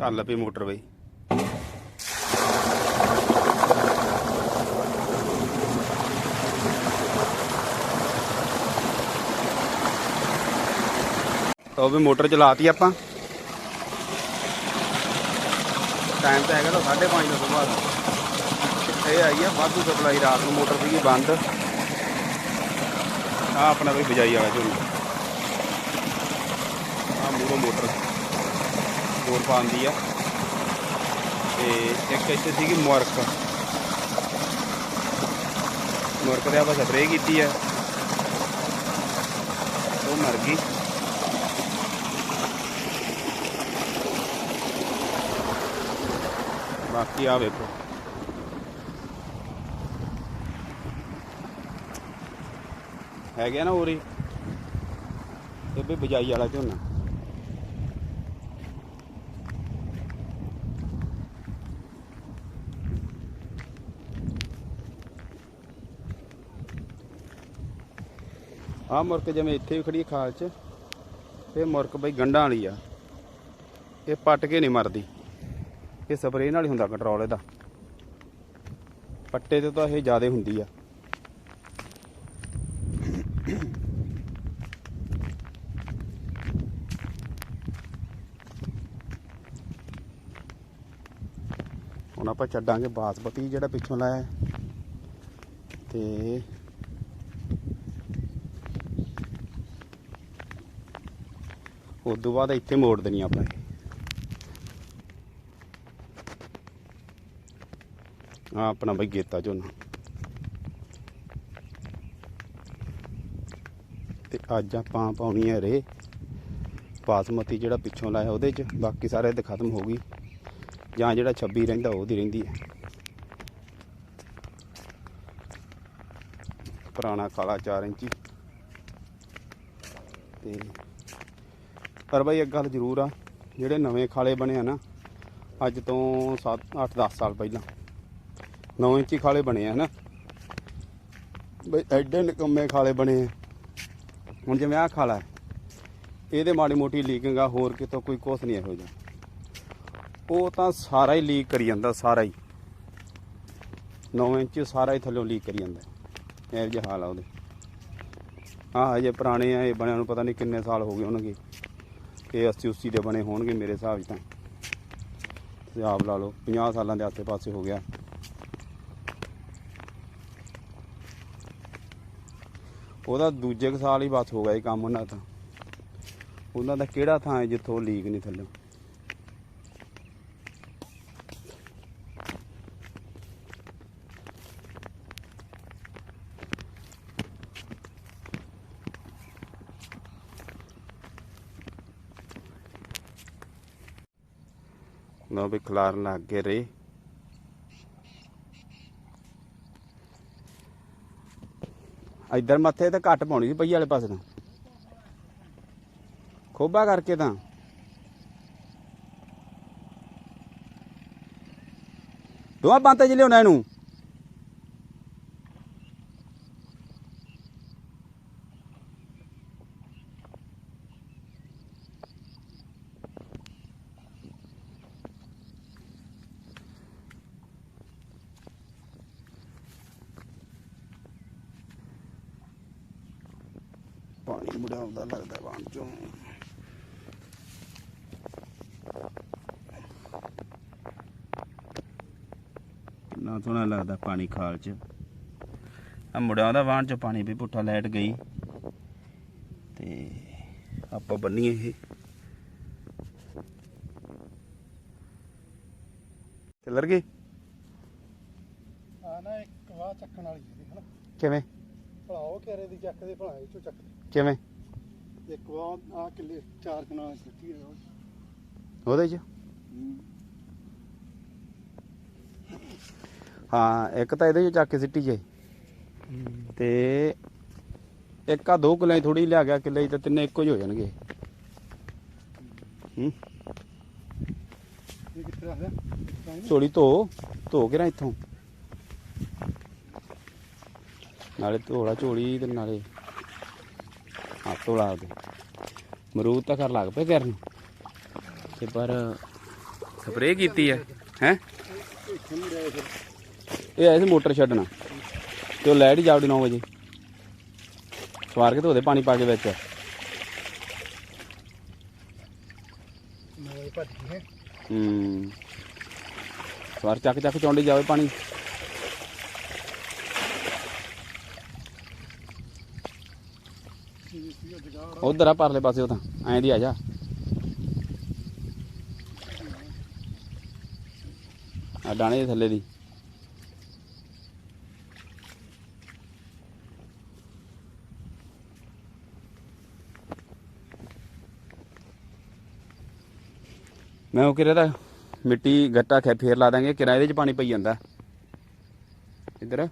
ਚੱਲ ਪਈ ਮੋਟਰ ਬਈ। ਤਾਂ ਉਹ ਵੀ ਮੋਟਰ ਚਲਾਤੀ ਆਪਾਂ। ਟਾਈਮ ਤਾਂ ਹੈਗਾ ਤਾਂ 5:30 ਦਾ ਸੁਬਾਹ ਦਾ। ਇਹ ਆਈ ਆ, ਵਾਧੂ ਸਪਲਾਈ ਰਾਤ ਨੂੰ ਮੋਟਰ ਸੀਗੀ ਬੰਦ। ਆ ਆਪਣਾ ਵੀ ਬਿਜਾਈ ਵਾਲਾ ਝੋਨਾ। ਆ ਮੂਰੋ ਮੋਟਰ। ਦੂਰ ਪਾਉਂਦੀ ਆ। ਤੇ ਇੱਕ ਇੱਥੇ ਸੀਗੀ ਮੁਰਕ ਮੁਰਕ ਦੇ ਆਪਾਂ ਸਪਰੇਅ ਕੀਤੀ ਆ। ਉਹ ਮਰ ਗਈ। ਬਾਕੀ ਆ ਵੇਖੋ। ਹੈਗੇ ਨਾ ਉਰੀ ਇਹ ਵੀ ਬਜਾਈ ਵਾਲਾ ਝੋਨਾ। ਆ ਮੁਰਕ ਜਿਵੇਂ ਇੱਥੇ ਵੀ ਖੜੀ ਆ ਖਾਲ 'ਚ, ਇਹ ਮੁਰਕ ਬਈ ਗੰਢਾਂ ਵਾਲੀ ਆ। ਇਹ ਪੱਟ ਕੇ ਨਹੀਂ ਮਰਦੀ। ਇਹ ਸਪਰੇਅ ਨਾਲ ਹੀ ਹੁੰਦਾ ਕੰਟਰੋਲ ਇਹਦਾ। ਪੱਟੇ ਤੇ ਤਾਂ ਇਹ ਜ਼ਿਆਦਾ ਹੁੰਦੀ ਆ। ਹੁਣ ਆਪਾਂ ਛੱਡਾਂਗੇ ਬਾਸਪਤੀ ਜਿਹੜਾ ਪਿੱਛੋਂ ਲਾਇਆ। ਹੈ। ਤੇ ਉਸ ਤੋਂ ਬਾਅਦ ਇੱਥੇ ਮੋੜ ਦੇਣੀ ਆਪਾਂ ਆ ਆਪਣਾ ਬਈ ਗੇਤਾ ਝੋਨਾ। ਤੇ ਅੱਜ ਆਪਾਂ ਪਾਉਣੀ ਹੈ ਰੇ ਬਾਸਮਤੀ ਜਿਹੜਾ ਪਿੱਛੋਂ ਲਾਇਆ ਉਹਦੇ ਚ, ਬਾਕੀ ਸਾਰੇ ਤੇ ਖਤਮ ਹੋ ਗਈ। ਜਾਂ ਜਿਹੜਾ 26 ਰਹਿੰਦਾ ਉਹਦੀ ਰਹਿੰਦੀ ਹੈ ਪੁਰਾਣਾ ਕਾਲਾ 4 ਇੰਚੀ। ਤੇ ਪਰ ਬਾਈ ਇੱਕ ਗੱਲ ਜ਼ਰੂਰ ਆ, ਜਿਹੜੇ ਨਵੇਂ ਖਾਲੇ ਬਣੇ ਆ ਨਾ, ਅੱਜ ਤੋਂ 7 8 10 ਸਾਲ ਪਹਿਲਾਂ 9 ਇੰਚੀ ਖਾਲੇ ਬਣੇ ਆ ਹਨਾ ਬਈ ਐਡੇ ਨਿਕੰਮੇ ਖਾਲੇ ਬਣੇ ਆ। ਹੁਣ ਜਿਵੇਂ ਆਹ ਖਾਲਾ ਹੈ, ਇਹਦੇ ਮਾੜੀ ਮੋਟੀ ਲੀਕਿੰਗ ਆ, ਹੋਰ ਕਿਤੋਂ ਕੋਈ ਕੁਛ ਨਹੀਂ ਇਹੋ ਜਿਹਾ। ਉਹ ਤਾਂ ਸਾਰਾ ਹੀ ਲੀਕ ਕਰੀ ਜਾਂਦਾ, ਸਾਰਾ ਹੀ। 9 ਇੰਚ ਸਾਰਾ ਹੀ ਥੱਲੋਂ ਲੀਕ ਕਰੀ ਜਾਂਦਾ, ਇਹ ਜਿਹਾ ਹਾਲ ਆ ਉਹਦੇ। ਆਹ ਹਜੇ ਪੁਰਾਣੇ ਆ, ਇਹ ਬਣਿਆ ਨੂੰ ਪਤਾ ਨਹੀਂ ਕਿੰਨੇ ਸਾਲ ਹੋ ਗਏ ਹੋਣਗੇ। ਇਹ 80 80 ਦੇ ਬਣੇ ਹੋਣਗੇ ਮੇਰੇ ਹਿਸਾਬ 'ਚ ਤਾਂ। ਤੁਸੀਂ ਆਪ ਲਾ ਲਓ 50 ਸਾਲਾਂ ਦੇ ਆਸੇ ਪਾਸੇ ਹੋ ਗਿਆ। ਉਹਦਾ ਦੂਜੇ ਕੁ ਸਾਲ ਹੀ ਬਸ ਹੋ ਗਿਆ ਇਹ ਕੰਮ ਉਹਨਾਂ ਦਾ। ਉਹਨਾਂ ਦਾ ਕਿਹੜਾ ਥਾਂ ਹੈ ਜਿੱਥੋਂ ਲੀਕ ਨਹੀਂ ਥੱਲੇ? ਨਾ ਵੀ ਖਲਾਰਨ ਲੱਗ ਗਏ ਰੇ ਇੱਧਰ ਮੱਥੇ ਤੇ ਘੱਟ ਪਾਉਣੀ ਸੀ ਪਈ ਵਾਲੇ ਪਾਸੇ ਤਾਂ। ਖੋਬਾ ਕਰਕੇ ਤਾਂ। ਦੋਵਾਂ ਬੰਤਾਂ ਚ ਲਿਆਉਣਾ ਇਹਨੂੰ। ਪਾਣੀ ਮੁੜਾਉਂਦਾ ਲੱਗਦਾ ਬਾਣ ਚੋਂ। ਕਿੰਨਾ ਸੋਹਣਾ ਲੱਗਦਾ ਪਾਣੀ ਖਾਲ ਚ। ਆ ਮੁੜਿਆਂ ਦਾ ਵਾਣ ਚ ਪਾਣੀ ਵੀ ਪੁੱਠਾ ਲਾਈਟ ਗਈ। ਤੇ ਆਪਾਂ ਬੰਨੀਏ ਇਹ। ਚੱਲਰ ਗਏ ਆ ਨਾ ਇੱਕ ਵਾਹ ਚੱਕਣ ਵਾਲੀ ਹੈ ਦੇਖ ਨਾ ਕਿਵੇਂ? ਘੇਰੇ ਦੀ ਚੱਕ ਦੇ ਭਲਾ ਇਹ ਚੋਂ ਚੱਕ ਕਿਵੇਂ? ਦੇ। ਇੱਕ ਵਾਹ ਆ ਕਿੱਲੇ ਚਾਰ ਕਨਾਲ ਸਿੱਟੀ ਹੈ ਉਹਦੇ ਚ? ਹਾਂ। ਇੱਕ ਤਾਂ ਇਹਦੇ ਚ ਚੱਕ ਕੇ ਸਿੱਟੀ ਜੇ। ਤੇ ਇੱਕ ਆ ਦੋ ਕਿੱਲੇ ਥੋੜੀ ਲਿਆ ਗਿਆ ਕਿੱਲੇ 'ਚ ਤਾਂ ਤਿੰਨੇ ਇੱਕੋ ਜਿਹੇ ਹੋ ਜਾਣਗੇ। ਹੂੰ। ਇਹ ਕਿੱਥੇ ਰੱਖਦਾ? ਝੋਲੀ ਧੋ ਧੋ ਕੇ ਨਾ ਇੱਥੋਂ। ਨਾਲੇ ਧੋਲਾ ਝੋਲੀ ਤੇ ਨਾਲੇ ਹੱਥ ਧੋਲਾ ਦੇ ਮਰੂਦ ਤਾਂ ਕਰ ਲੱਗ ਪਏ ਕਰਨ ਤੇ ਪਰ ਸਪਰੇਅ ਕੀਤੀ ਹੈ ਹੈ? ਇਹ ਆਏ ਸੀ ਮੋਟਰ ਛੱਡਣਾ। ਤੇ ਉਹ ਲਾਈਟ ਹੀ ਜਾਵੜੀ 9 ਵਜੇ। ਸਵਾਰ ਕੇ ਧੋਦੇ ਪਾਣੀ ਪਾ ਕੇ ਵਿੱਚ। ਨਵੇਂ ਭੱਜ ਗਏ ਹੈ? ਹੂੰ। ਸਵਾਰ ਚੱਕ ਚੱਕ ਚੌਂਡੀ ਜਾਵੇ ਪਾਣੀ ਕੀ ਸੀ ਉਹ ਜਗਾੜ ਉਧਰ ਆ ਪਰਲੇ ਪਾਸੇ ਉਹ ਤਾਂ, ਐਂ ਦੀ ਆ ਜਾ। ਆ ਡਾਣੇ ਦੇ ਥੱਲੇ ਦੀ। ਮੈਂ ਉਹ ਕਿਰੇ ਦਾ ਮਿੱਟੀ ਗੱਟਾ ਖੈ, ਫੇਰ ਲਾ ਦਾਂਗੇ ਕਿਰਾਏ ਦੇ ਚ ਪਾਣੀ ਪਈ ਜਾਂਦਾ। ਇੱਧਰ,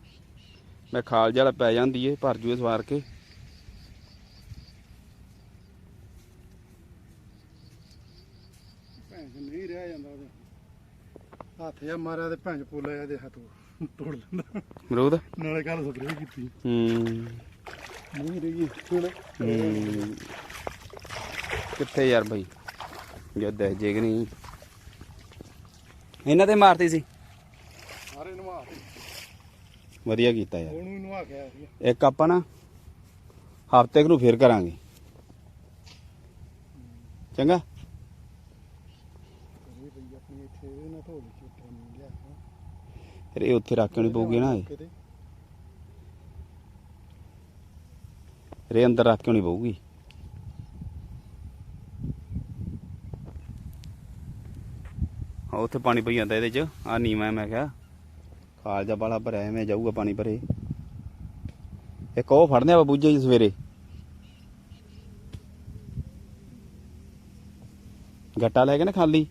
ਮੈਂ ਖਾਲ ਜਿਹਾ ਪੈ ਜਾਂਦੀ ਏ, ਭਰ ਜੂਏ ਸਵਾਰ ਕੇ ਭੈਣ ਚੋਦ ਨਹੀਂ ਰਿਹਾ ਜਾਂਦਾ ਉਹਦੇ ਹੱਥ ਜਾਂ ਮਾਰਿਆ ਤੇ ਚੋਦ ਪੋਲਾ ਇਹਦੇ ਹੱਥ ਤੋੜ ਲੈਂਦਾ। ਮਰੂਦ ਨਾਲੇ ਕੱਲ ਸਪਰੇਅ ਕੀਤੀ। ਹੂੰ। ਨਹੀਂ ਰਹੀ ਹੁਣ। ਹੂੰ। ਕਿੱਥੇ ਯਾਰ ਬਈ? ਜਦ ਜੇ ਕਿ ਨਹੀਂ। ਇਹਨਾਂ ਤੇ ਮਾਰਤੀ ਸੀ? ਸਾਰੇ ਨਵਾ ਵਧੀਆ ਕੀਤਾ ਯਾਰ। ਉਹਨੂੰ ਹੀ ਨਵਾ ਕੇ ਆਇਆ ਸੀ ਇੱਕ ਆਪਾਂ ਨਾ ਹਫ਼ਤੇ ਨੂੰ ਫੇਰ ਕਰਾਂਗੇ। ਚੰਗਾ? ਬਈ ਆਪਣੀ ਇੱਥੇ ਚੁੱਟਾ ਨਹੀਂ ਲਿਆ ਫਿਰ ਇਹ ਉੱਥੇ ਰੱਖ ਕੇ ਨਹੀਂ ਪਊਗੀ ਨਾ ਇਹ। ਰੇ ਅੰਦਰ ਰੱਖ ਕੇ ਨਹੀਂ ਪਊਗੀ। ਹਾਂ ਉੱਥੇ ਪਾਣੀ ਪਈ ਜਾਂਦਾ ਇਹਦੇ ਚ। ਆ ਨੀਵਾਂ ਮੈਂ ਕਿਹਾ। ਖਾਲ ਜਾ ਬਾਲਾ ਭਰਿਆ ਐਵੇਂ ਜਾਊਗਾ ਪਾਣੀ ਭਰੇ। ਇੱਕ ਉਹ ਫੜਨੇ ਆ ਬੂਝੇ ਜੀ ਸਵੇਰੇ। ਗੱਟਾ ਲੈ ਕੇ ਨਾ ਖਾਲੀ।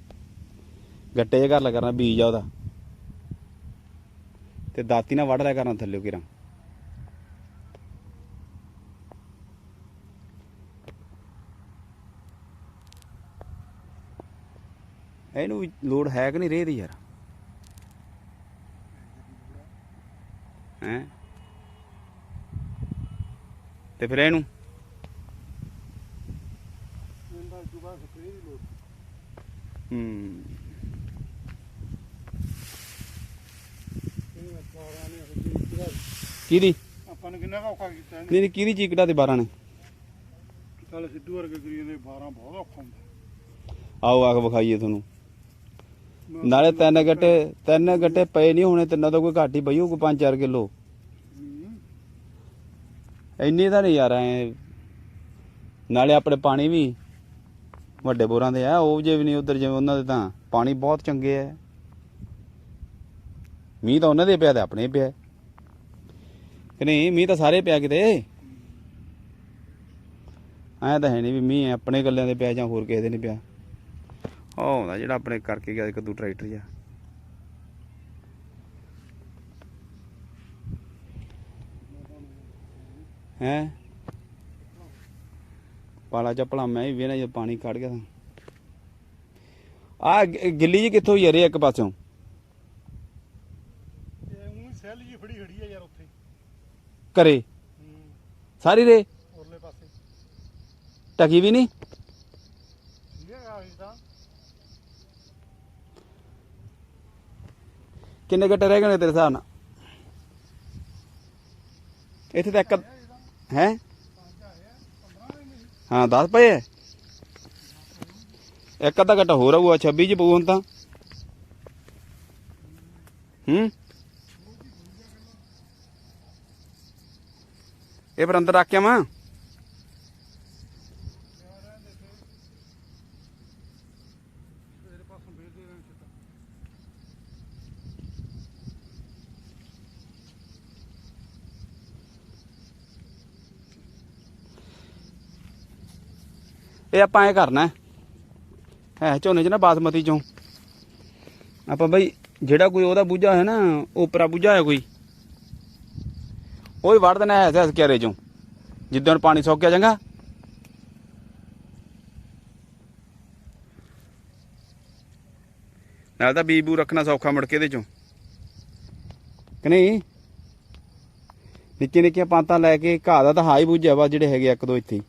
ਗੱਟੇ 'ਚ ਕਰ ਲਿਆ ਕਰਨਾ ਬੀਜ ਆ ਉਹਦਾ। ਤੇ ਦਾਤੀ ਨਾਲ ਵੜ ਲਿਆ ਕਰਨਾ ਥੱਲੇ ਕਿਰਾਂ। ਇਹਨੂੰ ਲੋੜ ਹੈ ਕਿ ਨਹੀਂ ਰੇ ਦੀ ਯਾਰ? ਹੈ? ਤੇ ਫਿਰ ਇਹਨੂੰ? ਹੂੰ ਇਹ ਸਾਰਿਆਂ ਨੇ ਉਹ ਜਿਹੜਾ ਕਿਹਦੀ? ਆਪਾਂ ਨੇ ਕਿੰਨਾ ਕੁ ਔਖਾ ਕੀਤਾ ਇਹਨੇ? ਨਹੀਂ ਨਹੀਂ ਕਿਹਦੀ ਚੀਕੜਾ ਤੇ 12 ਨੇ? ਚੱਲ ਸਿੱਧੂ ਵਰਗੇ ਕਰੀ ਜਾਂਦੇ 12 ਬਹੁਤ ਔਖਾ ਹੁੰਦਾ। ਆਓ ਆਖ ਵਿਖਾਈਏ ਤੁਹਾਨੂੰ। ਨਾਲੇ ਤਿੰਨ ਗੱਟੇ ਤਿੰਨ ਗੱਟੇ ਪਏ ਨਹੀਂ ਹੋਣੇ ਤਿੰਨਾਂ ਤੋਂ ਕੋਈ ਘੱਟ ਹੀ ਪਈ ਹੋਊ 5-4 ਕਿਲੋ। ਹੂੰ। ਇੰਨੇ ਤਾਂ ਨਹੀਂ ਯਾਰ ਐ। ਨਾਲੇ ਆਪਣੇ ਪਾਣੀ ਵੀ ਵੱਡੇ ਬੋਰਾਂ ਦੇ ਆ ਉਹ ਜੇ ਵੀ ਨਹੀਂ ਉਧਰ ਜਿਵੇਂ ਉਹਨਾਂ ਦੇ ਤਾਂ। ਪਾਣੀ ਬਹੁਤ ਚੰਗੇ ਐ ਮੀਂਹ ਤਾਂ ਉਹਨਾਂ ਦੇ ਪਿਆ ਤੇ ਆਪਣੇ ਪਿਆ। ਕਿ ਨਹੀਂ, ਮੀਂਹ ਤਾਂ ਸਾਰੇ ਪਿਆ ਕਿਤੇ। ਐਂ ਤਾਂ ਹੈ ਨਹੀਂ ਵੀ ਮੀਂਹ ਆਪਣੇ ਗੱਲਿਆਂ ਦੇ ਪਿਆ ਜਾਂ ਹੋਰ ਕਿਸੇ ਦੇ ਨਹੀਂ ਪਿਆ। ਉਹ ਹੁੰਦਾ ਜਿਹੜਾ ਆਪਣੇ ਕਰਕੇ ਗਿਆ ਕਦੂ ਟਰੈਕਟਰ ਜਾ ਹੈ? ਪਾਲਾ ਚੱਪਲਾ ਮੈਂ ਵੀ ਵੇਣਾ ਜੇ ਪਾਣੀ ਕੱਢ ਗਿਆ ਤਾਂ। ਆ ਗਿੱਲੀ ਜੀ ਕਿੱਥੋਂ ਯਾਰੇ ਇੱਕ ਪਾਸਿਓਂ ਇਹ ਉਹ ਸੈੱਲ ਜੀ ਫੜੀ ਖੜੀ ਆ ਯਾਰ ਉੱਥੇ ਕਰੇ ਹੂੰ ਸਾਰੀ ਰੇ। ਉਰਲੇ ਪਾਸੇ। ਟਕੀ ਵੀ ਨਹੀਂ। ਠੀਕ ਹੈ ਆ ਤਾਂ। ਕਿੰਨੇ ਗੱਟੇ ਰਹਿ ਗਏ ਨੇ ਤੇਰੇ ਹਿਸਾਬ ਨਾਲ? ਇੱਥੇ ਤਾਂ ਇੱਕ ਹੈ? ਹਾਂ 10 ਪਏ ਐ ਇੱਕ ਅੱਧਾ ਗੱਟਾ ਹੋਰ ਆਊਗਾ 26 ਚ ਪਊ ਹੁਣ ਤਾਂ। ਹੂੰ? ਇਹ ਪਰ ਅੰਦਰ ਰੱਖ ਕੇ ਆਵਾਂ? ਇਹ ਆਪਾਂ ਐ ਕਰਨਾ ਹੈ। ਝੋਨੇ ਚ ਨਾ ਬਾਸਮਤੀ ਚੋਂ। ਆਪਾਂ ਬਈ ਜਿਹੜਾ ਕੋਈ ਉਹਦਾ ਬੂਝਾ ਹੈ ਨਾ ਉਪਰਾ ਬੂਝਾ ਹੈ ਕੋਈ। ਉਹ ਹੀ ਵੜ ਦੇਣਾ ਐਸ ਐਸ ਕਿਆਰੇ ਚੋਂ। ਜਿੱਦਣ ਪਾਣੀ ਸੁੱਕ ਗਿਆ ਚੰਗਾ। ਨਾਲ ਤਾਂ ਬੀਬੂ ਰੱਖਣਾ ਸੌਖਾ ਮੁੜ ਕੇ ਇਹਦੇ ਚੋਂ। ਕਿ ਨਹੀਂ? ਨਿੱਕੇ ਨਿੱਕੀਆਂ ਪਾਤਾਂ ਲੈ ਕੇ ਘਾਹ ਦਾ ਤਾਂ ਹਾਈ ਬੂਝਿਆ ਵਾ ਜਿਹੜੇ ਹੈਗੇ ਆ ਇੱਕ ਦੋ ਇੱਥੇ। ਹੀ।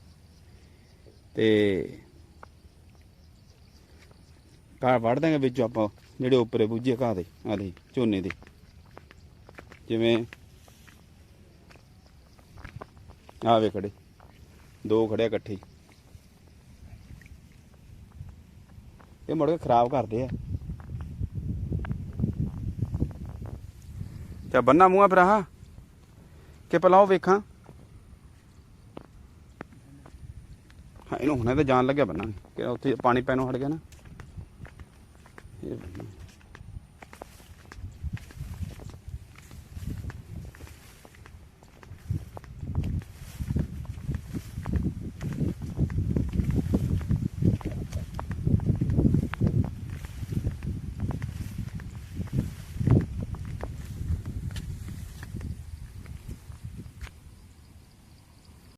ਤੇ ਘਾਹ ਵੜ ਦਾਂਗੇ ਵਿੱਚੋਂ ਆਪਾਂ, ਜਿਹੜੇ ਉੱਪਰੇ ਬੂਝੇ ਘਾਹ ਦੇ ਆ ਆਲੇ ਝੋਨੇ ਦੇ। ਜਿਵੇਂ ਆ ਵੇ ਖੜੇ। ਦੋ ਖੜੇ ਇਕੱਠੇ ਇਹ ਮੁੜ ਕੇ ਖਰਾਬ ਕਰਦੇ ਆ। ਚਾ ਬੰਨਾ ਮੂੰਹਾਂ ਫਿਰ ਆਹ। ਕਿ ਪਹਿਲਾਂ ਉਹ ਵੇਖਾਂ। ਹਾਂ, ਇਹਨੂੰ ਹੁਣੇ ਤਾਂ ਜਾਣ ਲੱਗਿਆ ਬੰਨਾ ਕਿ ਉੱਥੇ ਪਾਣੀ ਪੈਣੋਂ ਹਟ ਗਿਆ ਨਾ। ਇਹ ਬੰਨ੍ਹਣਾ।